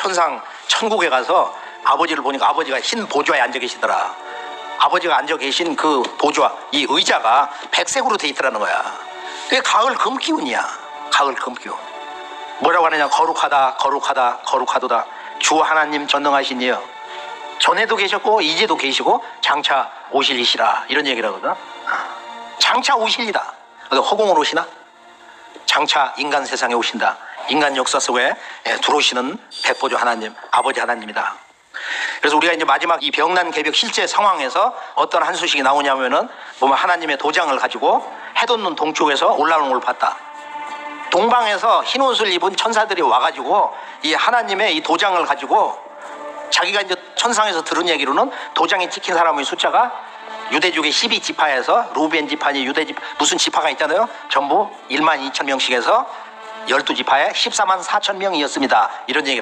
천상 천국에 가서 아버지를 보니까 아버지가 흰 보좌에 앉아 계시더라. 아버지가 앉아 계신 그 보좌, 이 의자가 백색으로 돼 있더라는 거야. 그게 가을 금기운이야. 가을 금기운. 뭐라고 하느냐? 거룩하다, 거룩하다, 거룩하도다. 주 하나님 전능하시니요. 전에도 계셨고 이제도 계시고 장차 오실이시라 이런 얘기를 하거든. 장차 오실이다. 그러니까 허공으로 오시나? 장차 인간 세상에 오신다. 인간 역사 속에 예, 들어오시는 백보조 하나님, 아버지 하나님이다. 그래서 우리가 이제 마지막 이 병난 개벽 실제 상황에서 어떤 한 소식이 나오냐면은 보면 하나님의 도장을 가지고 해돋는 동쪽에서 올라오는 걸 봤다. 동방에서 흰 옷을 입은 천사들이 와가지고 이 하나님의 이 도장을 가지고 자기가 이제 천상에서 들은 얘기로는 도장에 찍힌 사람의 숫자가 유대족의 12지파에서 루벤 지파니 유대 지 무슨 지파가 있잖아요. 전부 1만 2천 명씩 해서 12지파에 14만 4천 명이었습니다. 이런 얘기를